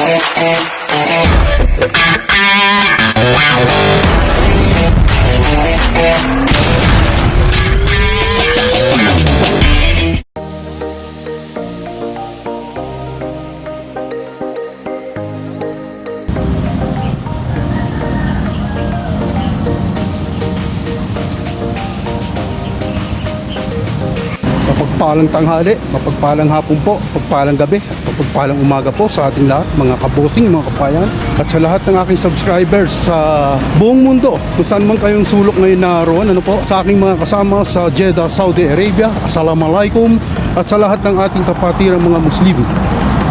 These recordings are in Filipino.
eh, eh, eh. Mapagpalang tanghali, mapagpalang hapon po, mapagpalang gabi, mapagpalang umaga po sa ating lahat, mga kabosing, mga kapayan, at sa lahat ng aking subscribers sa buong mundo, kung saan man kayong sulok ngayon naroon, ano po, sa aking mga kasama sa Jeddah, Saudi Arabia, Assalamualaikum, at sa lahat ng ating kapatirang mga Muslim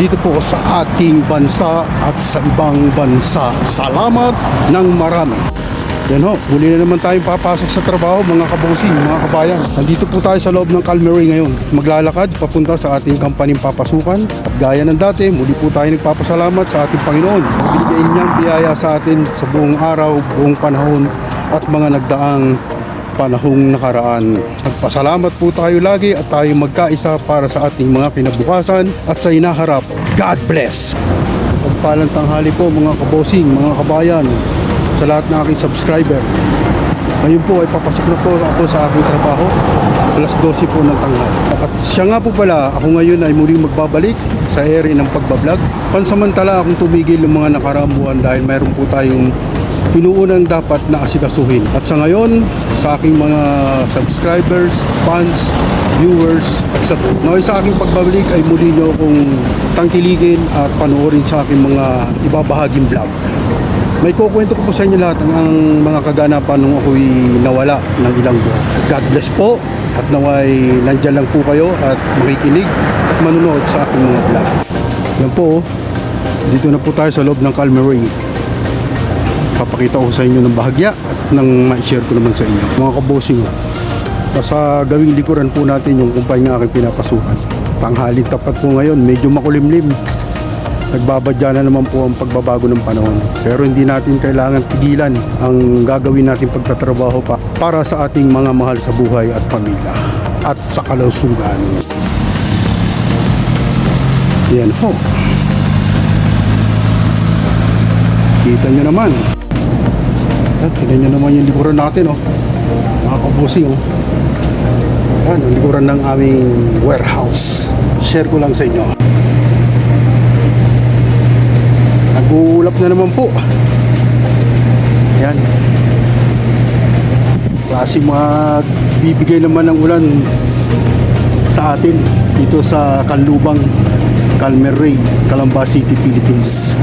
dito po sa ating bansa at sa ibang bansa. Salamat ng marami. Yan ho, muli na naman tayong papasok sa trabaho mga kabosing, mga kabayan. Nandito po tayo sa loob ng Calmery ngayon. Maglalakad papunta sa ating kampaning papasukan. At gaya ng dati, muli po tayo nagpapasalamat sa ating Panginoon. Binigay niyang biyaya sa atin sa buong araw, buong panahon at mga nagdaang panahong nakaraan. Nagpasalamat po tayo lagi at tayo magkaisa para sa ating mga kinabukasan at sa inaharap. God bless! Pagpalang tanghali po mga kabosing, mga kabayan, sa lahat ng aking subscriber. Ngayon po ay papasok na po ako sa aking trabaho alas 12 po ng tanghali. At siya nga po pala, ako ngayon ay muling magbabalik sa area ng pagbablog. Pansamantala akong tumigil ng mga nakaramuan dahil mayroon po tayong pinuunang dapat na asikasuhin. At sa ngayon, sa aking mga subscribers, fans, viewers, sa, ngayon sa aking pagbabalik ay muli nyo akong tangkiligin at panoorin sa aking mga ibabahaging vlog. May kukwento ko po sa inyo lahat ang, ang mga kaganapan nung ako'y nawala ng ilang buwan. God bless po at naway nandyan lang po kayo at makikinig at manunood sa aking mga vlog. Yan po, dito na po tayo sa loob ng Calmery. Papakita ko sa inyo ng bahagya at nang ma-share ko naman sa inyo. Mga kabosing. Nasa gawing likuran po natin yung kumpay ng aking pinapasukan. Tanghaling tapat po ngayon, medyo makulimlim. Nagbabadya na naman po ang pagbabago ng panahon. Pero hindi natin kailangan pigilan ang gagawin natin pagtatrabaho pa para sa ating mga mahal sa buhay at pamilya at sa kalusugan. Yan ho. Kita nyo naman. At tignan nyo naman yung likuran natin oh. Mga kabusing oh. Yan, ang likuran ng aming warehouse. Share ko lang sa inyo. Nag-uulap na naman po. Yan. Kasi magbibigay naman ng ulan sa atin dito sa Kanlubang, Calmer Ray, Calamba City, Philippines.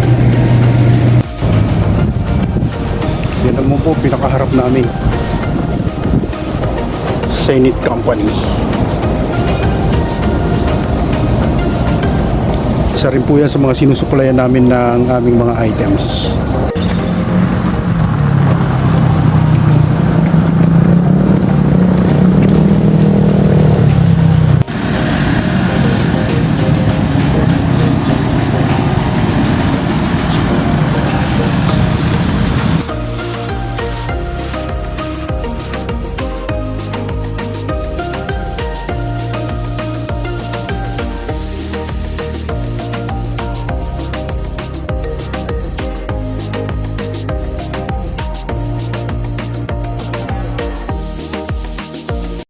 Yan naman po pinakaharap namin. Senate Company. Isa rin po yan sa mga sinusuplayan namin ng aming mga items.